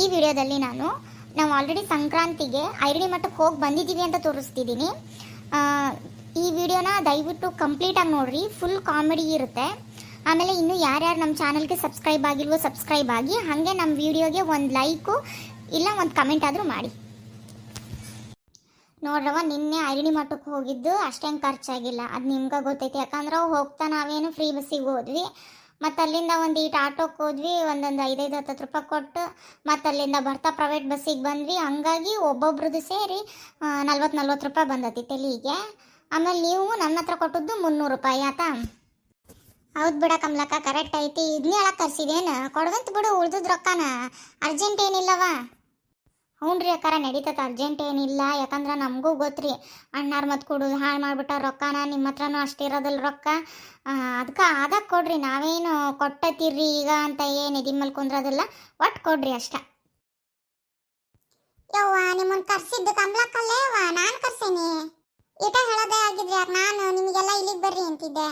ಈ ವಿಡಿಯೋದಲ್ಲಿ ನಾನು, ನಾವು ಆಲ್ರೆಡಿ ಸಂಕ್ರಾಂತಿಗೆ ಐರಡಿ ಮಠಕ್ಕೆ ಹೋಗಿ ಬಂದಿದ್ದೀವಿ ಅಂತ ತೋರಿಸ್ತಿದ್ದೀನಿ. ಈ ವಿಡಿಯೋನ ದಯವಿಟ್ಟು ಕಂಪ್ಲೀಟಾಗಿ ನೋಡ್ರಿ ಫುಲ್ ಕಾಮಿಡಿ ಇರುತ್ತೆ. ಆಮೇಲೆ ಇನ್ನು ಯಾರ್ಯಾರು ನಮ್ಮ ಚಾನಲ್ಗೆ ಸಬ್ಸ್ಕ್ರೈಬ್ ಆಗಿಲ್ವೋ ಸಬ್ಸ್ಕ್ರೈಬ್ ಆಗಿ, ಹಾಗೆ ನಮ್ಮ ವಿಡಿಯೋಗೆ ಒಂದು ಲೈಕು ಇಲ್ಲ ಒಂದು ಕಮೆಂಟ್ ಆದರೂ ಮಾಡಿ. ನೋಡ್ರವ ನಿನ್ನೆ ಐರಣಿ ಮಠಕ್ಕೆ ಹೋಗಿದ್ದು ಅಷ್ಟೇನು ಖರ್ಚಾಗಿಲ್ಲ. ಅದು ನಿಮ್ಗೆ ಗೊತ್ತೈತೆ. ಯಾಕಂದ್ರೆ ಹೋಗ್ತಾ ನಾವೇನು ಫ್ರೀ ಬಸ್ಸಿಗೆ ಹೋದ್ವಿ. ಮತ್ತು ಅಲ್ಲಿಂದ ಒಂದು ಈಟ್ ಆಟೋಕ್ಕೆ ಹೋದ್ವಿ, ಒಂದೊಂದು ಐದೈದು ಹತ್ತು ರೂಪಾಯಿ ಕೊಟ್ಟು ಮತ್ತು ಅಲ್ಲಿಂದ ಬರ್ತಾ ಪ್ರೈವೇಟ್ ಬಸ್ಸಿಗೆ ಬಂದ್ವಿ. ಹಂಗಾಗಿ ಒಬ್ಬೊಬ್ರದ್ದು ಸೇರಿ ನಲ್ವತ್ತು ನಲ್ವತ್ತು ರೂಪಾಯಿ ಬಂದತಿ ತೆಲಿಗೆ. ಆಮೇಲೆ ನೀವು ನನ್ನ ಹತ್ರ ಕೊಟ್ಟದ್ದು ಮುನ್ನೂರು ರೂಪಾಯಿ ಆತಾ ಹೌದು ಬಿಡ ಕಮಲಕ್ಕ ಕರೆಕ್ಟ್ ಐತಿ. ಇದನ್ನೇ ಕರ್ಸಿದೇನು ಕೊಡ್ದಂತ ಬಿಡು, ಉಳ್ದದ ರೊಕ್ಕನ. ಅರ್ಜೆಂಟ್ ಏನಿಲ್ಲವ? ಹ್ಞೂ ರೀ ಅಕ್ಕಾರ ನಡೀತದ ಅರ್ಜೆಂಟ್ ಏನಿಲ್ಲ. ಯಾಕಂದ್ರೆ ನಮಗೂ ಗೊತ್ತ್ರಿ, ಅಣ್ಣಾರು ಮತ್ತು ಕೊಡೋದು ಹಾಳು ಮಾಡಿಬಿಟ್ಟ ರೊಕ್ಕನ ನಿಮ್ಮ ಹತ್ರನೂ ಅಷ್ಟಿರೋದಿಲ್ಲ ರೊಕ್ಕ. ಅದಕ್ಕೆ ಆದಾಗ ಕೊಡ್ರಿ, ನಾವೇನು ಕೊಟ್ಟತಿರ್ರಿ ಈಗ ಅಂತ ಏನು ಇದಿಮ್ಮಲ್ಲಿ ಕುಂದ್ರೋದಿಲ್ಲ ಒಟ್ಟು ಕೊಡ್ರಿ ಅಷ್ಟ. ಯವ್ವ ನಿಮ್ಮನ್ನು ಕರ್ಸಿದ್ದು ಕಮಲಕ್ಕಲ್ಲೇವ ನಾನು ಕರ್ಸೇನಿ. ಈಟ ಹೇಳೋದೇ ಆಗಿದ್ರಿ ಯಾಕೆ ನಾನು, ನಿಮಗೆಲ್ಲ ಇಲ್ಲಿಗೆ ಬರ್ರಿ ಅಂತಿದ್ದೆ.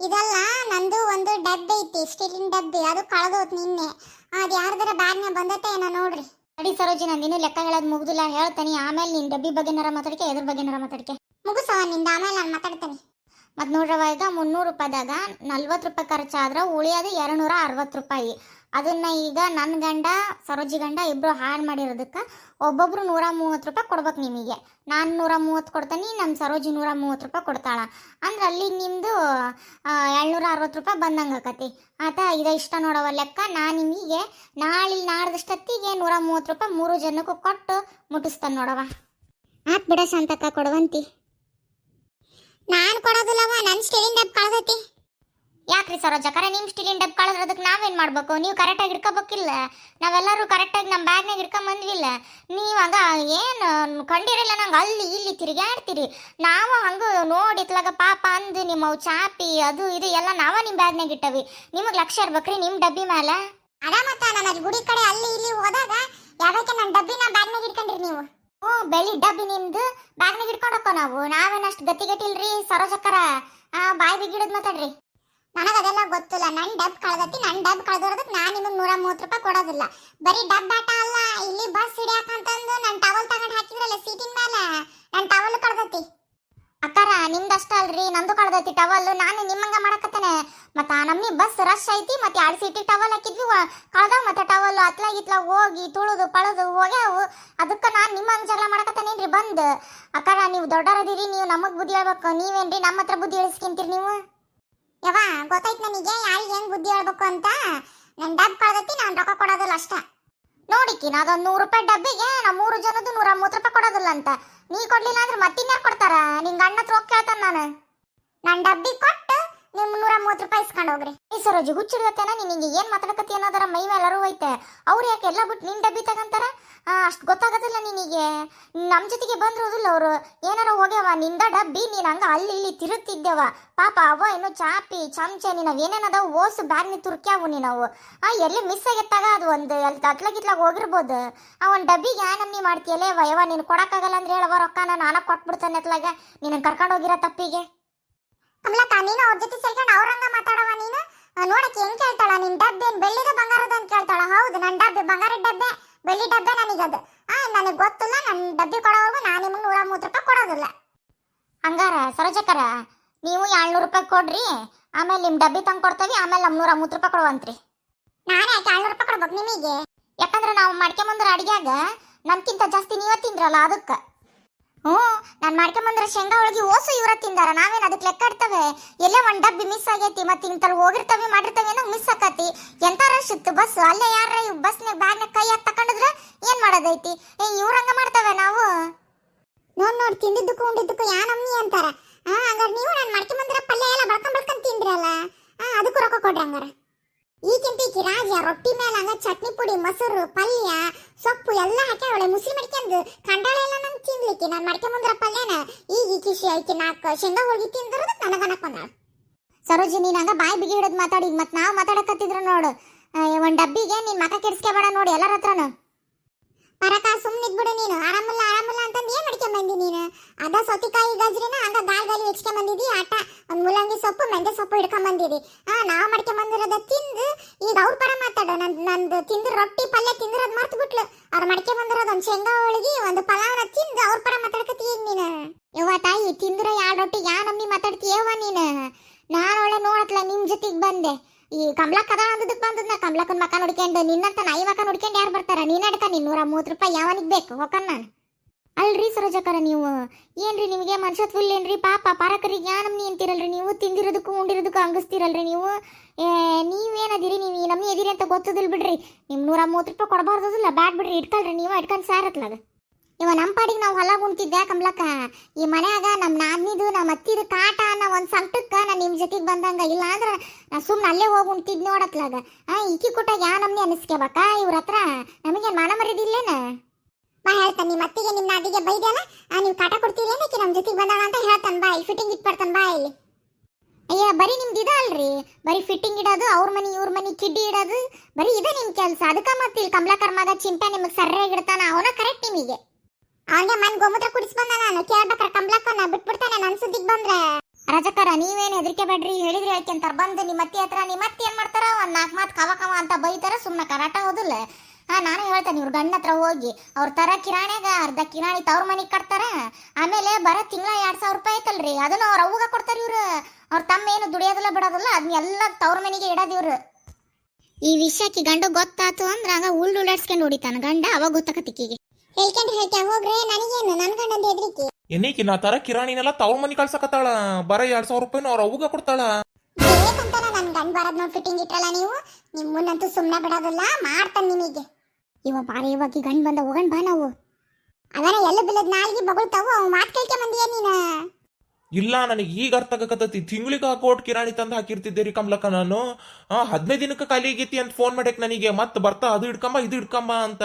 ಇದೆಲ್ಲ ನಂದು ಒಂದು ಡಬ್ಬೆ ಐತಿ, ಸ್ಟೀಲಿನ ಡಬ್ಬಿ, ಅದು ಕಳೆದೋತ್ ನಿನ್ನೆ. ಅದು ಯಾರ್ದಾರ ಬ್ಯಾಗ್ನ ಬಂದತ್ತೆ ಏನೋ ನೋಡ್ರಿ. ನಡಿ ಸರೋಜಿ ನಂದಿನ ಲೆಕ್ಕ ಹೇಳೋದು ಮುಗ್ದಿಲ್ಲ, ಹೇಳ್ತಾನೆ. ಆಮೇಲೆ ನಿನ್ ಡಬ್ಬಿ ಬಗ್ಗೆನಾರ ಮಾತಾಡಿಕೆ, ಎದ್ರ ಬಗ್ಗೆನಾರ ಮಾತಾಡಿಕೆ. ಮುಗಿಸವ ನಿಂದ, ಆಮೇಲೆ ನಾನು ಮಾತಾಡ್ತೇನೆ. ಮತ್ತು ನೋಡ್ರವ ಈಗ ಮುನ್ನೂರು ರೂಪಾಯಿದಾಗ ನಲ್ವತ್ತು ರೂಪಾಯಿ ಖರ್ಚಾದ್ರೆ ಉಳಿಯೋದು ಎರಡು ನೂರ ಅರವತ್ತು ರೂಪಾಯಿ. ಅದನ್ನ ಈಗ ನನ್ನ ಗಂಡ, ಸರೋಜಿ ಗಂಡ ಇಬ್ರು ಹಾಳು ಮಾಡಿರೋದಕ್ಕೆ ಒಬ್ಬೊಬ್ರು ನೂರ ಮೂವತ್ತು ರೂಪಾಯಿ ಕೊಡ್ಬೇಕು ನಿಮಗೆ. ನಾನು ನೂರ ಮೂವತ್ತು ಕೊಡ್ತೀನಿ ನಮ್ಮ ಸರೋಜಿ ನೂರ ಮೂವತ್ತು ರೂಪಾಯಿ ಕೊಡ್ತಾಳೆ. ಅಂದ್ರೆ ಅಲ್ಲಿ ನಿಮ್ಮದು ಏಳ್ನೂರ ಅರವತ್ತು ರೂಪಾಯಿ ಬಂದಂಗೆ ಆಕತಿ. ಆತ ಇದ ಇಷ್ಟ ನೋಡವ ಲೆಕ್ಕ ನಾನು ನಿಮಗೆ ನಾಳೆ ನಾಡ್ದಷ್ಟೊತ್ತಿಗೆ ನೂರ ಮೂವತ್ತು ರೂಪಾಯಿ ಮೂರು ಜನಕ್ಕೂ ಕೊಟ್ಟು ಮುಟ್ಟಿಸ್ತಾನೆ ನೋಡವ. ಆತ್ ಬಿಡ ಸಂತಕ ಕೊಡುವಂತಿ. ನಾನು ಕೊಡೋದಿಲ್ಲವ ನನ್ನ ಸ್ಟೀಲಿನ ಅಪ್ ಯಾಕ್ರಿ ಸರೋಜಕರ ನಿಮ್ಮ ಸ್ಟೀಲಿನ ಡಬ್ಬ ಕಳೆದ್ರದಕ್ಕೆ ನಾವೇನು ಮಾಡಬೇಕು? ನೀವು ಕರೆಕ್ಟಾಗಿ ಇಟ್ಕೋಬೇಕಿಲ್ಲ ನಾವೆಲ್ಲರೂ ಕರೆಕ್ಟಾಗಿ ನಮ್ಮ ಬ್ಯಾಗ್ನಾಗ ಇಟ್ಕೊಂಬಂದ್ವಿಲ್ಲ ನೀವು ಹಂಗ ಏನು ಕಂಡಿರಲ್ಲ ನಂಗೆ ಅಲ್ಲಿ ಇಲ್ಲಿ ತಿರುಗಾಡ್ತೀರಿ ನಾವು ಹಂಗೆ ನೋಡಿತ್ಲಾಗ ಪಾಪ ಅಂದು ನಿಮ್ಮ ಚಾಪಿ ಅದು ಇದು ಎಲ್ಲ ನಾವ ನಿಮ್ಮ ಬ್ಯಾಗ್ನಾಗ ಇಟ್ಟವಿ. ನಿಮಗೆ ಲಕ್ಷ ಇರ್ಬೇಕ್ರಿ ನಿಮ್ಮ ಡಬ್ಬಿ ಮೇಲೆ ಅದ ಮತ್ತ ನಾನು ಗುಡಿ ಕಡೆ ಅಲ್ಲಿ ಇಲ್ಲಿ ಹೋದಾಗ ಯಾವಾಗ ನನ್ನ ಡಬ್ಬಿನ ಬ್ಯಾಗ್ನಾಗ ಇಟ್ಕೊಂಡ್ರಿ ನೀವು? ಓ ಬೆಳಿ ಡಬ್ಬಿ ನಿಮ್ದು ಬ್ಯಾಗ್ನಾಗ ಇಟ್ಕೊಂಡು ಹೋಕ್ಕೋ ನಾವು. ನಾವೇನಷ್ಟು ಗತಿಗಟ್ಟಿಲ್ರಿ ಸರೋಜಕ್ಕರ? ಆ ಬಾಯಿ ಬಿಗಿಡದ್ ಮಾತಾಡ್ರಿ. ನನಗದೆಲ್ಲ ಗೊತ್ತಿಲ್ಲ. ನನ್ನ ಡಬ್ ಕಳ್ದತಿ ನನ್ನ ಡಬ್ ಕಳ್ದಿರೋದಕ್ಕೆ ನಾನು ನಿಮಗೆ ನೂರ ಮೂವತ್ತು ರೂಪಾಯಿ ಕೊಡೋದಿಲ್ಲ. ಬರೀ ಡಬ್ ಆಟ ಅಲ್ಲ, ಇಲ್ಲಿ ಬಸ್ ಹಿಡಿಯಾಕಂತಂದು ನನ್ನ ಟವಲ್ ತಗೊಂಡು ಹಾಕಿದ್ರಲ್ಲ ಸೀಟಿನ ಮೇಲೆ ನನ್ನ ಟವಲ್ ಕಳ್ದತಿ. ಅಕ್ಕಾರ, ನಿಮ್ದು ಅಷ್ಟ ಅಲ್ರಿ, ನಂದು ಕಳ್ದೈತಿ ಟವಲ್ ನಾನು ನಿಮ್ಮಂಗ ಮಾಡಕತ್ತೇನೆ. ಮತ್ತ ನಮ್ಮಿ ಬಸ್ ರಶ್ ಐತಿ, ಮತ್ತೆ ಎರಡು ಸೀಟಿಗೆ ಟವಲ್ ಹಾಕಿದ್ವಿ. ಕಳ್ದಾವ ಮತ್ತೆ ಟವಲ್ ಅತ್ಲ ಇತ್ಲ ಹೋಗಿ ತುಳಿದು, ಪಳದು, ಹೋಗ್ಯಾವು. ಅದಕ್ಕೆ ನಾನು ನಿಮ್ಮಂಗ ಜಗಳ ಮಾಡಕತ್ತೇನೇನ್ರಿ, ಬಂದು. ಅಕ್ಕಾರ, ನೀವು ದೊಡ್ಡರದಿರಿ ನೀವು ನಮಗೆ ಬುದ್ಧಿ ಹೇಳ್ಬೇಕು. ನೀವೇನ್ರಿ ನಮ್ಮ ಹತ್ರ ಬುದ್ಧಿ ಹೇಳಿಸ್ಕೊಂತೀರಿ ನೀವು? ಯವ್ವ, ಗೊತ್ತಾಯ್ತು ನನಗೆ ಯಾರಿಗೆ ಹೆಂಗ್ ಬುದ್ಧಿ ಹೇಳ್ಬೇಕು ಅಂತ? ನನ್ನ ಡಬ್ ಕಳ್ದತಿ ನಾನು ರೊಕ್ಕ ಕೊಡೋದಿಲ್ಲ ಅಷ್ಟ. ನೋಡಿಕಿ ಅದೊಂದು ನೂರು ರೂಪಾಯಿ ಡಬ್ಬಿಗೆ ನಾ ಮೂರು ಜನದ್ದು ನೂರ ಮೂವತ್ತು ರೂಪಾಯಿ ಕೊಡೋದಿಲ್ಲ ಅಂತ. ನೀ ಕೊಡ್ಲಿಲ್ಲ ಅಂದ್ರೆ ಮತ್ತಿನ್ಯಾರು ಕೊಡ್ತಾರ? ನಿಂಗೆ ಅಣ್ಣ ಹತ್ರ ಹೋಗಿ ಕೇಳ್ತಾನೆ ನಾನು. ನನ್ನ ಡಬ್ಬಿ ಕೊಟ್ಟು ನಿಮ್ ನೂರ ಮೂವತ್ತು ರೂಪಾಯಿ ಇಸ್ಕೊಂಡು ಹೋಗ್ರಿ. ಈ ಸರೋಜಿ ಹುಚ್ಚಿಡ್ದತ್ತೇನ ಹಿಂಗೆ ಏನ್ ಮಾತಾಡಕತ್ತಿ ಅನ್ನೋದರ ಮೈ ಮೇಲರೂ ಹೋಯ್ತೆ ಅವ್ರು ಯಾಕೆ ಎಲ್ಲ ಬಿಟ್ಟು ನಿನ್ ಡಬ್ಬಿ ತಗಂತಾರ? ಅಷ್ಟು ಗೊತ್ತಾಗದಿಲ್ಲ ನಿನಗೆ. ನಮ್ಮ ಜೊತೆಗೆ ಬಂದಿರೋದಿಲ್ಲ ಅವರು. ಏನಾರ ಹೋಗ್ಯಾವ, ನಿಂದ ಡಬ್ಬಿ, ನೀನು ಹಂಗ ಅಲ್ಲಿ ಇಲ್ಲಿ ತಿರುತ್ತಿದ್ದೇವ ಪಾಪ ಅವ ಏನು ಚಾಪಿ, ಚಮಚ ನೀನವ್ ಏನೇನದಾವ ಓಸು ಬ್ಯಾಗ್ನಿ ತುರ್ಕ್ಯಾವು ನೀನವು ಆ, ಎಲ್ಲಿ ಮಿಸ್ ಆಗಿತ್ತಾಗ ಅದು ಒಂದು ಎಲ್ಲಿ ತತ್ಲಾಗಿತ್ಲಾಗ ಹೋಗಿರ್ಬೋದು. ಆ, ಒಂದು ಡಬ್ಬಿಗೆ ಯಾ ನಮ್ನಿ ಮಾಡ್ತೀಯಲ್ಲೇ ವಯವ ನೀನು ಕೊಡಕ್ಕಾಗಲ್ಲ ಅಂದ್ರೆ ಹೇಳವ ರೊಕ್ಕನ, ನಾನು ಕೊಟ್ಬಿಡ್ತಾನೆ ಅತ್ಲಾಗ ನಿನ್ನ ಕರ್ಕೊಂಡು ಹೋಗಿರ ತಪ್ಪಿಗೆ. ಕಮಲಕ್ಕ ನೀನು ಅವ್ರ ಜೊತೆ ಸೇರ್ಕೊಂಡು ಅವ್ರಂಗ ಮಾತಾಡವ ನೀನು? ನೋಡಕ್ಕೆ ಹೆಂಗ್ ಕೇಳ್ತಾಳ ನಿನ್ ಡಬ್ಬೆ? ಬೆಳ್ಳಿದ ಬಂಗಾರದ ಅಂತ ಕೇಳ್ತಾಳ. ಹೌದು ನನ್ನ ಡಬ್ಬೆ ಬಂಗಾರದ ಡಬ್ಬೆ. ಬೆಳ್ಳಿ ಡಬ್ಬೆ ನನಗದು ಆ ನನಗೆ ಗೊತ್ತಿಲ್ಲ ನನ್ನ ಡಬ್ಬಿ ಕೊಡೋವರೆಗೂ ನಾನು ನಿಮಗೆ ನೂರ ಮೂವತ್ತು ರೂಪಾಯಿ ಕೊಡೋದಿಲ್ಲ. ಹಂಗಾರ ಸರೋಜಕರ ನೀವು ಏಳ್ನೂರು ರೂಪಾಯಿ ಕೊಡ್ರಿ. ಆಮೇಲೆ ನಿಮ್ಮ ಡಬ್ಬಿ ತಂದು ಕೊಡ್ತೇವಿ ಆಮೇಲೆ ನಮ್ಮ ನೂರ ಮೂವತ್ತು ರೂಪಾಯಿ ಕೊಡುವಂತ್ರಿ. ನಾನೇ ಯಾಕೆ ಏಳ್ನೂರು ರೂಪಾಯಿ ಕೊಡ್ಬೇಕು ನಿಮಗೆ? ಯಾಕಂದ್ರೆ ನಾವು ಮಾಡ್ಕೊಂಬಂದ್ರೆ ಅಡಿಗ್ಯಾಗ. ನಮ್ಗಿಂತ ಜಾಸ್ತಿ ನೀವೇ ತಿಂದ್ರಲ್ಲ ಅದಕ್ಕೆ. ಹ್ಞೂ ನಾನು ಮಾಡ್ಕೊಂಬಂದ್ರೆ ಶೇಂಗಾ ಹೋಳಿಗೆ ಓಸು ಇವ್ರ ತಿಂದಾರ. ನಾವೇನು ಅದಕ್ಕೆ ಲೆಕ್ಕ ಇಡ್ತವೆ ಎಲ್ಲೇ ಒಂದು ಡಬ್ಬಿ ಮಿಸ್ ಆಗೈತಿ, ಮತ್ತೆ ಇಂತಲ್ಲಿ ಹೋಗಿರ್ತವೆ, ಮಾಡಿರ್ತವೆ ಏನೋ ಮಿಸ್ ಆಕತಿ. ಎಂತಾರ ರಶ್ ಇತ್ತು ಬಸ್ ಅಲ್ಲೇ ಯಾರ ಬಸ್ನಾಗ ಬ್ಯಾಗ್ನಾಗ ಕೈ ಹಾಕಿ ತಕೊಂಡಿದ್ರೆ ಏನು ಮಾಡೋದೈತಿ? ಏ ಇವ್ರಂಗ ಮಾಡ್ತವೆ ನಾವು? ನೋಡ್ ನೋಡಿ, ತಿಂದಿದ್ದಕ್ಕೂ ಉಂಡಿದ್ದಕ್ಕೂ ಯಾ ನಮ್ಮಿ ಅಂತಾರ. ಹಾ ಹಂಗಾರೆ ನೀವು ನಾನು ಮಾಡ್ಕೊಂಬಂದ್ರೆ ಪಲ್ಯ ಎಲ್ಲ ಬಳ್ಕೊಂಡ್ ಬಳ್ಕೊಂಡ್ ತಿಂದ್ರಲ್ಲ? ಹಾ ಅದಕ್ಕೂ ರೊಕ್ಕ ಕೊಡ್ರಿ ಹಂಗಾರ. ಈಗಿಂತ ಈಕಿ ರಾಜ ರೊಟ್ಟಿ ಮೇಲೆ ಹಂಗ ಚಟ್ನಿ ಪುಡಿ, ಮೊಸರು, ಪಲ್ಯ, ಸೊಪ್ಪು ಎಲ್ಲ ಹಾಕ್ಯಾವಳೆ ಮುಸ್ಲಿ ಮಡ್ಕೊಂಡು ಕಂಡಾಳೆ ಎಲ್ಲ ನಂಗೆ ತಿನ್ಲಿಕ್ಕೆ, ನಾನು ಮಾಡ್ಕೊಂಬಂದ್ರ ಪಲ್ಯನ ಈಗ ಈ ಖುಷಿ ಐಕಿ ನಾಲ್ಕು ಶೇಂಗಾ ಹೋಗಿ ತಿಂದ್ರದ ನನಗ ಅನ್ಕೊಂಡಾಳ ಸರೋಜಿ ನೀನ್ ಹಂಗ ಬಾಯಿ ಬಿಗಿ ಹಿಡಿದು ಮಾತಾಡಿ ಮತ್ತೆ ನಾವು ಮಾತಾಡಕತ್ತಿದ್ರು ನೋಡು. ಒಂದು ಡಬ್ಬಿಗೆ ನೀನ್ ಮಕ ಕೆಡ್ಸ್ಕೊಬೇಡ ನೋಡಿ ಎಲ್ಲರ ಹತ್ರನು. ಪರಕ ಸುಮ್ಮನಿದ್ ಬಿಡು ನೀನು ಆರಾಮಲ್ಲ ಆರಾಮಲ್ಲ ಅಂತಂದು ಏನ್ ಮಾಡ್ಕೊಂಡ್ ಬಂದಿ ನೀನು ಅದ ಸೌತಿಕಾಯಿ ಗಜ್ರಿನ ಹಂಗ ಗಾಲ್ ಗಾಲಿ ಹೆಚ್ಕೊಂಡ್ ಬಂದಿದಿ ಆಟ ಒಂದ್ ಮುಲ್ಲಂಗಿ ಸೊಪ್ಪು ಮೆಂತೆ ಸೊಪ್ಪು ಹಿಡ್ಕೊಂಡ್ ಬಂದಿದಿ ಹಾ ನಾವ್ ಮಾಡ್ಕೊಂಡ್ ಬಂದಿರೋದ ತಿಂದು ಈಗ ಅವ್ರ ಪರ ಮಾತಾಡ ನನ್ ನಂದು ತಿಂದ್ರ ರೊಟ್ಟಿ ಪಲ್ಯ ತಿಂದಿರೋದ್ ಮರ್ತು ಬಿಟ್ಲು ಅವ್ರು ಮಾಡ್ಕೊಂಡ್ ಬಂದಿರೋದ್ ಒಂದ್ ಶೇಂಗಾ ಹೋಳಿಗೆ ಒಂದು ಪಲಾವ್ನ ತಿಂದು ಅವ್ರ ಪರ ಮಾತಾಡ್ಕತ್ತೀಯ ನೀನು ಯವ್ವ ತಾಯಿ ತಿಂದ್ರ ಯಾರ್ ರೊಟ್ಟಿ ಯಾ ನಮ್ಮಿ ಮಾತಾಡ್ತೀಯವ್ವ ನೀನು ನಾನು ಒಳ್ಳೆ ನೋಡತ್ಲ ನಿಮ್ ಜೊತೆಗ್ ಬಂದೆ ಈ ಕಮಲಕ್ಕ ಅದ ಅಂದದಕ್ ಬಂದದ್ನ ಕಮಲಕ್ಕನ್ ಮಕ್ಕ ನೋಡ್ಕೊಂಡು ನಿನ್ನಂತ ನಾಯಿ ಮಕ್ಕ ನೋಡ್ಕೊಂಡು ಯಾರು ಬರ್ತಾರ? ನೀನ್ ಅಡ್ಕ ನೀನ್ ನೂರ ಮೂವತ್ತು ರೂಪಾಯಿ ಯಾವನಿಗೆ ಬೇಕು? ಹೋಕನ್ ನಾನು. ಅಲ್ರಿ ಸರೋಜಕರ ನೀವು. ಏನ್ರಿ ನಿಮಗೆ ಮನುಷ್ಯ ಫುಲ್ ಏನ್ರಿ? ಪಾಪ ಪಾರಕರಿಗೆ ಯಾ ನಮ್ನಿ ಅಂತೀರಲ್ರಿ ನೀವು? ತಿಂದಿರೋದಕ್ಕೂ ಉಂಡಿರೋದಕ್ಕೂ ಹಂಗಸ್ತೀರಲ್ರಿ ನೀವು? ನೀವೇನದಿರಿ? ನೀವು ನಮ್ನಿ ಎದಿರಿ ಅಂತ ಗೊತ್ತದಿಲ್ಲ ಬಿಡ್ರಿ. ನಿಮ್ ನೂರ ಮೂವತ್ತು ರೂಪಾಯಿ ಕೊಡಬಾರ್ದಲ್ಲ ಬ್ಯಾಡ್ ಬಿಡ್ರಿ ಇಟ್ಕಲ್ರಿ ನೀವು, ಇಟ್ಕೊಂಡ್ ಸಾರತ್ಲಾಗ ಇವ ನಮ್ಮ ಪಾಡಿಗೆ ನಾವು ಹೊಲ ಉಣ್ತಿದ್ದೆ ಕಮಲಕ್ಕ. ಈ ಮನ್ಯಾಗ ನಮ್ಮ ನಾದ್ನಿದು ನಮ್ಮ ಅತ್ತಿದು ಕಾಟ ಅನ್ನೋ ಒಂದು ಸಂಕಟಕ್ಕ ನಾನು ನಿಮ್ಮ ಜೊತೆಗೆ ಬಂದಂಗ. ಇಲ್ಲ ಅಂದ್ರೆ ನಾ ಸುಮ್ಮನೆ ಅಲ್ಲೇ ಹೋಗಿ ಉಣ್ತಿದ್ ನೋಡತ್ಲಾಗ ಆ, ಈಕಿ ಕೊಟ್ಟಾಗ ಯಾ ನಮ್ನಿ ಅನಿಸ್ಕೋಬೇಕ ಇವ್ರ ಹತ್ರ ನಮಗೆ ಮಾನ ಮರ್ಯಾದಿಲ್ಲೇನ ಬಾ ಹೇಳ್ತಾನೆ ನಿಮ್ಮ ಅತ್ತಿಗೆ ನಿಮ್ಮ ನಾದಿಗೆ ಬೈದಲ್ಲ ನೀವು ಕಾಟ ಕೊಡ್ತೀರೇನ ಈಕಿ ನಮ್ಮ ಜೊತೆಗೆ ಬಂದಾಳ ಅಂತ ಹೇಳ್ತಾನೆ, ಬಾ ಇಲ್ಲಿ ಫಿಟ್ಟಿಂಗ್ ಇಟ್ಬಿಡ್ತಾನೆ ಬಾ ಇಲ್ಲಿ. ಅಯ್ಯ, ಬರೀ ನಿಮ್ದು ಇದ ಅಲ್ರಿ? ಬರೀ ಫಿಟ್ಟಿಂಗ್ ಇಡೋದು, ಅವ್ರ ಮನೆ, ಇವ್ರ ಮನೆ ಕಿಡ್ಡಿ ಇಡೋದು, ಬರೀ ಇದೆ ನಿಮ್ಮ ಕೆಲಸ. ಅದಕ್ಕೆ ಮತ್ತೆ ಇಲ್ಲಿ ಚಿಂತೆ ಮಗ ನಿಮಗೆ ಸರ್ಯಾಗಿ ಇಡ್ತಾನ, ಅವನ ಕರೆಕ್ಟ್ ನಿಮಗೆ. ಅವನಿಗೆ ಮನ್ ಗೋಮೂತ್ರ ಕುಡಿಸ್ಬಂದ ನಾನು. ಕೇಳ್ಬೇಕಾರ ಕಮಲಕ್ಕನ ಬಿಟ್ಬಿಡ್ತಾನೆ ನನ್ ಸುದ್ದಿಗ್ ಬಂದ್ರೆ. ರಜಕರ, ನೀವೇನು ಹೆದರಿಕೆ ಬೇಡ್ರಿ? ಹೇಳಿದ್ರಿ ಹೇಳ್ಕೊಂತಾರ ಬಂದು ನಿಮ್ಮ ಅತ್ತಿ ಹತ್ರ. ನಿಮ್ಮ ಅತ್ತಿ ಏನ್ ಮಾಡ್ತಾರ? ಒಂದ್ ನಾಲ್ಕು ಮಾತು ಕವ ಕವ ಅಂತ ಬೈತಾರ. ಸುಮ್ಮನೆ ಕರಾಟ ಹೋದಿಲ್ಲ. ಹಾ, ನಾನು ಹೇಳ್ತೇನೆ, ಇವ್ರ ಗಂಡ ಹತ್ರ ಹೋಗಿ. ಅವ್ರ ತರ ಕಿರಾಣಿಗ ಅರ್ಧ ಕಿರಾಣಿ ತವ್ರ ಮನಿಗ್ ಕಟ್ತಾರ. ಆಮೇಲೆ ಬರೋ ತಿಂಗಳ ಎರಡ್ ಸಾವಿರ ರೂಪಾಯಿ ಐತಲ್ರಿ. ಅದನ್ನ ಅವ್ರ ಅವ್ಗ ಕೊಡ್ತಾರ ಇವ್ರು. ಅವ್ರ ತಮ್ಮ ಏನು ದುಡಿಯೋದಿಲ್ಲ, ಬಿಡೋದಿಲ್ಲ. ಅದನ್ನೆಲ್ಲ ತವ್ರ ಮನೆಗೆ ಇಡೋದು ಇವ್ರು. ಈ ವಿಷಯಕ್ಕೆ ಗಂಡ ಗೊತ್ತಾತು ಅಂದ್ರೆ ಆಗ ಉಳ್ಳು ಉಳ್ಳಾಡ್ಸ್ಕೊಂಡು ಹೊಡಿತಾನ ಗಂಡ. ಅವಾಗ ಗೊತ್ತಾಕತಿಕ್ಕಿಗೆ ಹೇಳ್ಕೊಂಡ್ರಿ ಹೇಳ್ಕ ಹೋಗ್ರೆ ನನಗೇನು? ನನ್ ಗಂಡಂದ ಹೆದ್ರಿಕೆ. ಏನೈಕಿ ನಾ ತರ ಕಿರಾಣಿನೆಲ್ಲ ತವ್ರ ಮನಿ ಕಳ್ಸಕತ್ತಾಳ. ಬರ ಎರಡ್ ಸಾವಿರ ರೂಪಾಯಿನ ಅವ್ರ ಅವ್ಗ ಕೊಡ್ತಾಳ. ಬೇಕಂತಾನ ನನ್ ಗಂಡ ಬರದ್ ನೋಡ್ ಫಿಟ್ಟಿಂಗ್ ಇಟ್ರಲ್ಲ ನೀವು. ನಿಮ್ಮನ್ನಂತೂ ಸುಮ್ಮನೆ ಬಿಡೋದಿಲ್ಲ ಮಾಡ್ತಾನೆ ನಿಮಗೆ. ಇವ ಬಾರಿ ಇವಾಗ ಗಂಡ ಬಂದ ಹೋಗಣ್ ಬಾ ನಾವು. ಅವನ ಎಲ್ಲ ಬಿಲ್ಲದ ನಾಲ್ಗಿ ಬಗಳ್ತಾವು ಅವ್ ಮಾತ್ ಕೇಳ್ಕೆ ಬಂದಿಯ ನೀನ? ಇಲ್ಲ ನನಗೆ ಈಗ ಅರ್ಥ ಆಗಕತ್ತತಿ. ತಿಂಗಳಿಗೆ ಕೋಟ್ ಕಿರಾಣಿ ತಂದು ಹಾಕಿರ್ತಿದ್ದೆ ರೀ ಕಮಲಕ್ಕ ನಾನು. ಹದಿನೈದು ದಿನಕ್ಕೆ ಖಾಲಿ ಆಗೈತಿ ಅಂತ ಫೋನ್ ಮಾಡಕ್ಕೆ ನನಗೆ. ಮತ್ತೆ ಬರ್ತಾ ಅದು ಇಡ್ಕಂಬ ಇದು ಇಡ್ಕಂಬ ಅಂತ.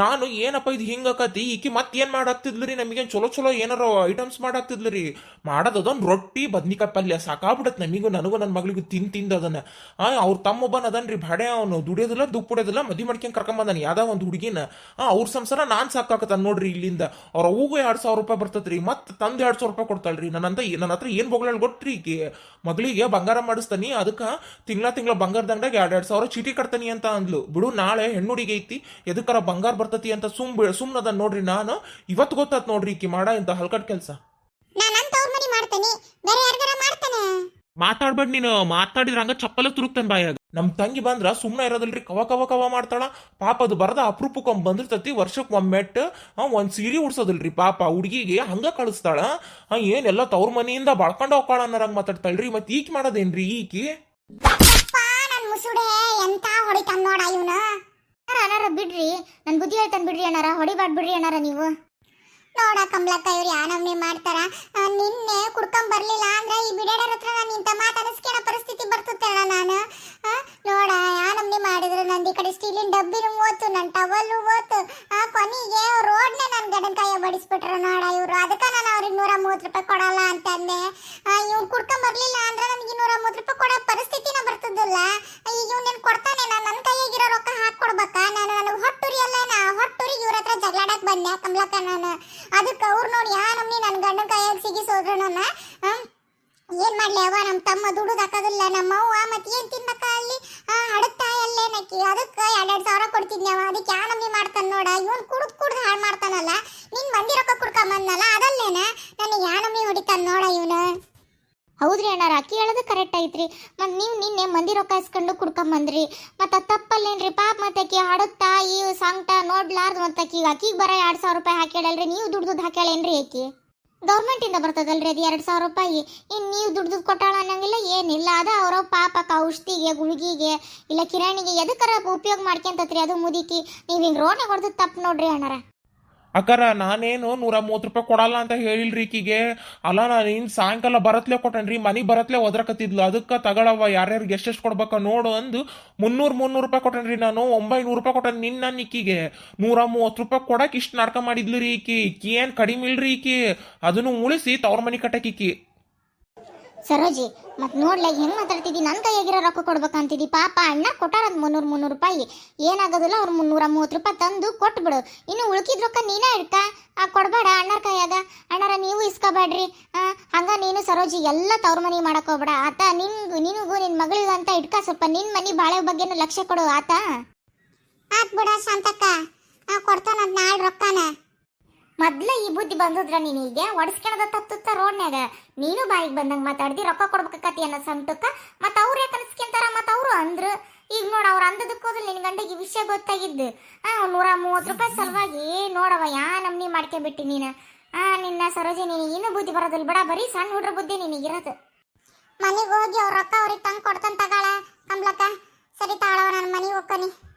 ನಾನು ಏನಪ್ಪ ಇದು ಹಿಂಗ ಆಕತಿ? ಈಕಿ ಮತ್ತೆ ಏನು ಮಾಡಾಕ್ತಿದ್ಲು ರೀ? ನಮಗೇನು ಚಲೋ ಚಲೋ ಏನಾರ ಐಟಮ್ಸ್ ಮಾಡಾಕ್ತಿದ್ಲು ರೀ? ಮಾಡೋದೊಂದು ರೊಟ್ಟಿ, ಬದ್ನಿಕಾಯಿ ಪಲ್ಯ ಸಾಕಾಗ್ಬಿಡತ್ ನಮಗೂ, ನನಗೂ ನನ್ನ ಮಗಳಿಗೂ ತಿನ್ ತಿಂದು ಅದನ್ನ. ಅವ್ರ ತಮ್ಮ ಒಬ್ಬನ ಅದನ್ರಿ ಭಾಡೆ ಅವನು ದುಡಿಯೋದಿಲ್ಲ ದುಪ್ಪುಡೋದಿಲ್ಲ ಮದಿ ಮಾಡ್ಕೊಂಡ್ ಕರ್ಕೊಂಬಂದಾನ. ಯಾವ್ದೋ ಒಂದು ಹುಡುಗಿನ. ಅವ್ರ ಸಂಸಾರ ನಾನ್ ಸಾಕಾಕತ್ತ ನೋಡ್ರಿ ಇಲ್ಲಿಂದ. ಅವ್ರ ಅವ್ಗೂ ಎರಡು ಸಾವಿರ ರೂಪಾಯಿ ಬರ್ತದ್ರಿ ಮತ್ತೆ ತಂದು ಎರಡು ಸಾವಿರ ರೂಪಾಯಿ ಕೊಡ್ತಾಳ್ರಿ. ನನ್ನಂತ ನನ್ನ ಹತ್ರ ಏನು ಬೊಗಳ ಕೊಟ್ರಿ ಮಗಳಿಗೆ ಬಂಗಾರ ಮಾಡಿಸ್ತಾನಿ, ಅದಕ್ಕ ತಿಂಗಳ ತಿಂಗಳ ಬಂಗಾರದಂಗದಾಗ ಎರಡು ಎರಡು ಸಾವಿರ ಚೀಟಿ ಕಟ್ತಾನಿ ಅಂತ ಅಂದ್ಲು. ಬಿಡು, ನಾಳೆ ಹೆಣ್ಣುಡಿಗೆ ಐತಿ. ಎದಕ್ಕರ ಬಂಗಾರ ಬರ್ತತಿ ಅಂತ ಸುಮ್ ಸುಮ್ನದ ನೋಡ್ರಿ ನಾನು. ಇವತ್ತು ಗೊತ್ತಾತ್ ನೋಡ್ರಿ ಈಕಿ ಮಾಡ ಇಂತ ಹಲ್ಕಟ್ ಕೆಲ್ಸ. ಮಾತಾಡ್ಬೇಡ ನೀನು. ಮಾತಾಡಿದ್ರ ಹಂಗ ಚಪ್ಪಲ ತುರುಕ್ತಾನ ಬಾಯಾಗ ನಮ್ ತಂಗಿ ಬಂದ್ರ ಸುಮ್ನ ಇರೋದಲ್ರಿ. ಕವ ಕವ ಕವ ಮಾಡ್ತಾಳ. ಪಾಪ ಅದು ಬರದ ಅಪರೂಪಕ್ಕೊಮ್ಮೆ ಬಂದಿರ್ತತಿ. ವರ್ಷಕ್ಕೆ ಒಮ್ಮೆಟ್ ಒಂದ್ ಸೀರೆ ಉಡ್ಸೋದಿಲ್ರಿ ಪಾಪ. ಹುಡುಗಿಗೆ ಹಂಗ ಕಳಿಸ್ತಾಳ. ಏನೆಲ್ಲ ತವ್ರ ಮನೆಯಿಂದ ಬಳ್ಕೊಂಡ್ ಹೋಗ್ಕಾಳ ಅನ್ನೋರಂಗ್ ಮಾತಾಡ್ತಾಳ್ರಿ. ಮತ್ ಈಕಿ ಮಾಡೋದೇನ್ರಿ ಈಕಿ? ಎಂತ ಹೊಡಿತಾನ ನೋಡ ಇವನು? ಅಣ್ಣಾರ ಬಿಡ್ರಿ. ನನ್ನ ಬುದ್ಧಿ ಹೇಳ್ತಾನೆ ಬಿಡ್ರಿ ಅಣ್ಣಾರ, ಹೊಡಿಬಾರ್ದು ಬಿಡ್ರಿ ಅಣ್ಣಾರ ನೀವು. ನೋಡ ಕಮಲಕ್ಕ, ಇವ್ರು ಯಾನಮ್ನಿ ಮಾಡ್ತಾರ? ನಿನ್ನೆ ಕುಡ್ಕೊಂಡ್ ಬರ್ಲಿಲ್ಲ ಅಂದ್ರೆ ಈ ಬಿಡಾಡರ ಹತ್ರ ನಾನು ಇಂಥ ಮಾತು ಅನಿಸ್ಕೊಳ್ಳೋ ಪರಿಸ್ಥಿತಿ ಬರ್ತತ್ತೇಳ ನಾನು. ನೋಡ ಯಾನಮ್ನಿ ಮಾಡಿದ್ರು? ನಂದು ಈ ಕಡೆ ಸ್ಟೀಲಿನ ಡಬ್ಬಿನೂ ಓತು ನನ್ನ ಟವಲ್ಲು ಆ, ಕೊನೆಗೆ ರೋಡ್ನೆ ನನ್ನ ಗಡನ್ ಬಡಿಸ್ಬಿಟ್ರ ಬಡಿಸ್ಬಿಟ್ರು ನೋಡ ಇವರು. ಅದಕ್ಕೆ ನಾನು ಅವ್ರಿಗೆ ನೂರ ಮೂವತ್ತು ರೂಪಾಯಿ ಕೊಡಲ್ಲ ಅಂತಂದೆ. ಇವ್ನು ಕುಡ್ಕೊಂಡ್ ಬರ್ಲಿಲ್ಲ ಅಂದ್ರೆ ನನಗೆ ನೂರ ಮೂವತ್ತು ರೂಪಾಯಿ ಕೊಡೋ ಪರಿಸ್ಥಿತಿನ ಬರ್ತದಿಲ್ಲ. ಈಗ ಇವ್ನೇನು ಕೊಡ್ತಾನೆ, ನಾನು ನನ್ನ ಕೈಯಾಗಿರೋ ರೊಕ್ಕ ಹಾಕೊಡ್ಬೇಕಾ ನಾನು ನನಗೆ ಹೊಟ್ಟುರಿ ಅಲ್ಲ ನಾ ಹೊಟ್ಟುರಿ ಇವ್ರ ಹತ್ರ ಜಗಳಾಡಕ್ ಬಂದೆ, ಕಮಲಕ್ಕ ನಾನು. ಅದಕ್ಕೆ ಅವ್ರು ನೋಡಿ, ಯಾ ನಮ್ಮನಿ ನನ್ನ ಗಂಡನ ಕೈಯಾಗ ಸಿಗಿಸೋದ್ರು ನನ್ನ? ಏನ್ ಮಾಡ್ಲಿ ಅವ ನಮ್ಮ ತಮ್ಮ ದುಡುದು ಹಾಕೋದಿಲ್ಲ, ನಮ್ಮ ಅವ್ವ ಮತ್ತೆ ಏನು ತಿನ್ಬೇಕ ಅಲ್ಲಿ? ಅಡಗ್ತಾ ನಕ್ಕಿ. ಅದಕ್ಕೆ ಎರಡೆರಡು ಸಾವಿರ ಕೊಡ್ತಿದ್ನಿ ಅವ ಅದಕ್ಕೆ ಯಾ ನಮ್ಮನಿ ಮಾಡ್ತಾನ ನೋಡ? ಇವನ್ ಕುಡ್ದು ಕುಡ್ದು ಹಾಳು ಮಾಡ್ತಾನಲ್ಲ? ನಿನ್ ಬಂದಿರೋಕ್ಕ ರೊಕ್ಕ ಕುಡ್ಕೊಂಬಂದಲ್ಲ ಅದಲ್ಲೇನ? ನನಗೆ ಯಾ ನಮ್ಮನಿ ಹೊಡಿತಾನ ನೋಡ ಇವನು? ಹೌದ್ರಿ ಅಣ್ಣಾರ? ಅಕ್ಕಿ ಹೇಳೋದು ಕರೆಕ್ಟ್ ಐತ್ರಿ. ಮತ್ತು ನೀವು ನಿನ್ನೆ ಮಂದಿ ರೊಕ್ಕ ಇಸ್ಕೊಂಡು ಕುಡ್ಕೊಂಬಂದ್ರಿ ಮತ್ತು ತಪ್ಪಲ್ಲೇನ್ರಿ? ಪಾಪ ಮತ್ತೆ ಅಕ್ಕಿ ಹಾಡುತ್ತಾ ಈ ಸಾಂಗ್ಟ ನೋಡ್ಲಾರ್ದು ಮತ್ತೆ ಅಕ್ಕಿ. ಅಕ್ಕಿಗೆ ಬರೋ ಎರಡು ಸಾವಿರ ರೂಪಾಯಿ ಹಾಕ್ಯಾಳಲ್ರಿ ನೀವು ದುಡ್ದು ಹಾಕ್ಯಾಳೇನ್ರಿ ಆಕಿ ಗೌರ್ಮೆಂಟಿಂದ ಬರ್ತದಲ್ರಿ ಅದು ಎರಡು ಸಾವಿರ ರೂಪಾಯಿ. ಇನ್ನು ನೀವು ದುಡ್ದು ಕೊಟ್ಟಾಳ ಅನ್ನಂಗಿಲ್ಲ, ಏನಿಲ್ಲ. ಅದ ಅವರ ಪಾಪಕ್ಕೆ ಔಷಧಿಗೆ, ಗುಳಿಗೆಗೆ, ಇಲ್ಲ ಕಿರಾಣಿಗೆ ಎದಕ್ಕರ ಉಪಯೋಗ ಮಾಡ್ಕೊಂತತ್ರಿ ಅದು ಮುದಿಕಿ ನೀವು ಹಿಂಗೆ ರೋಡ್ನಾಗ ಹೊಡೆದು ತಪ್ಪು ನೋಡ್ರಿ ಅಣ್ಣಾರ. ಅಕ್ಕಾರ, ನಾನೇನು ನೂರ ಮೂವತ್ತು ರೂಪಾಯಿ ಕೊಡಲ್ಲ ಅಂತ ಹೇಳಿಲ್ರಿ ಈಕಿಗೆ. ಅಲ್ಲ, ನಾನು ಇನ್ ಸಾಯಂಕಾಲ ಬರತ್ಲೆ ಕೊಟ್ಟನ್ರಿ ಮನಿ ಬರತ್ಲೆ ಒದ್ರಕತ್ತಿದ್ಲು. ಅದಕ್ಕೆ ತಗೊಳವ ಯಾರ್ಯಾರಿಗೆ ಎಷ್ಟೆಷ್ಟು ಕೊಡ್ಬೇಕ ನೋಡು ಅಂದು ಮುನ್ನೂರು ಮುನ್ನೂರು ರೂಪಾಯಿ ಕೊಟ್ಟನ್ರಿ ನಾನು, ಒಂಬೈನೂರು ರೂಪಾಯಿ ಕೊಟ್ಟನ್ ನಿನ್ನ ನನ್ನ ಇಕ್ಕಿಗೆ ನೂರ ಮೂವತ್ತು ರೂಪಾಯಿ ಕೊಡಕ್ಕೆ ಇಷ್ಟು ನಾಟಕ ಮಾಡಿದ್ಲು ರೀ ಈಕಿ. ಈಕಿ ಏನು ಕಡಿಮೆ ಇಲ್ರಿ ಈಕಿ. ಅದನ್ನು ಉಳಿಸಿ ತವ್ರ ಮನಿ ಕಟ್ಟಕ್ಕೆ ಈಕಿ. ಸರೋಜಿ, ಮತ್ತೆ ನೋಡ್ಲ ಹೆಂಗ್ ಮಾತಾಡ್ತಿದ್ದಿ ನನ್ನ ಕೈಯಾಗಿರೋ ರೊಕ್ಕ ಕೊಡ್ಬೇಕಂತಿದ್ದಿ ಪಾಪ, ಅಣ್ಣ ಕೊಟ್ಟಾರ ಮುನ್ನೂರು ಮುನ್ನೂರ್ ರೂಪಾಯಿ. ಏನಾಗೋದಿಲ್ಲ, ಅವ್ರು ಮುನ್ನೂರ ಮೂವತ್ತು ರೂಪಾಯಿ ತಂದು ಕೊಟ್ಬಿಡು. ಇನ್ನು ಉಳ್ಕಿದ ರೊಕ್ಕ ನೀನ ಇಡ್ಕ? ಆ, ಕೊಡ್ಬೇಡ ಅಣ್ಣರ ಕೈಯಾಗ. ಅಣ್ಣರ ನೀವು ಇಸ್ಕೋಬೇಡ್ರಿ. ಹಂಗ ನೀನು ಸರೋಜಿ, ಎಲ್ಲ ತವ್ರ ಮನೆ ಹೋಗ್ಬೇಡ. ಆತ ನಿನ್ಗು, ನಿನಗೂ ನಿನ್ ಮಗಳಿಗೂ ಅಂತ ಇಟ್ಕ ಸ್ವಲ್ಪ ನಿನ್ ಮನಿ ಬಾಳೆ ಬಗ್ಗೆನೂ ಲಕ್ಷ್ಯ ಕೊಡು, ಆತ. ಆತ್ ಬಿಡ ಶಾಂತಕ್ಕ. ಕೊಡ್ತಾನದ್ ನಾಳೆ ರೊಕ್ಕನ. ಮೊದ್ಲ ಈ ಬುದ್ಧಿ ಬಂದದ್ರ ನಿನಗೆ ಒಡಿಸ್ಕೊಳದ ತತ್ತುತ್ತ ರೋಡ್ನ್ಯಾಗ. ನೀನು ಬಾಯಿಗೆ ಬಂದಂಗ ಮಾತಾಡ್ದಿ, ರೊಕ್ಕ ಕೊಡ್ಬೇಕತಿ ಅನ್ನೋ ಸಂಟಕ್ಕ. ಮತ್ತ ಅವ್ರ ಯಾಕೆ ಅನಿಸ್ಕೊಂತಾರ? ಮತ್ತ ಅವರು ಅಂದ್ರು. ಈಗ ನೋಡ ಅವ್ರ ಅಂದದಕ್ಕೋದ್ರೆ ನಿನ್ ಗಂಡಗೆ ವಿಷಯ ಗೊತ್ತಾಗಿದ್ದು. ಆ, ನೂರ ಮೂವತ್ತು ರೂಪಾಯಿ ಸಲುವಾಗಿ ನೋಡವ ಯಾ ನಮ್ನಿ ಮಾಡ್ಕೊಂಬಿಟ್ಟಿ ನೀನು? ಆ, ನಿನ್ನ ಸರೋಜಿ ನಿನಗೆ ಇನ್ನೂ ಬುದ್ಧಿ ಬರೋದಿಲ್ಲ ಬಿಡ, ಬರೀ ಸಣ್ಣ ಹುಡ್ರ ಬುದ್ಧಿ ನಿನಗಿರೋದು ಮನೆಗೆ ಹೋಗಿ ಅವ್ರ ರೊಕ್ಕ ಅವ್ರಿಗೆ ತಂಗ್ ಕೊಡ್ತಾನ ತಗಾಳ ಕಮ್ಲಕ್ಕ ಸರಿ ತಾಳವ ನನ್ನ ಮನೆಗೆ ಹೋಗ್ಕನಿ.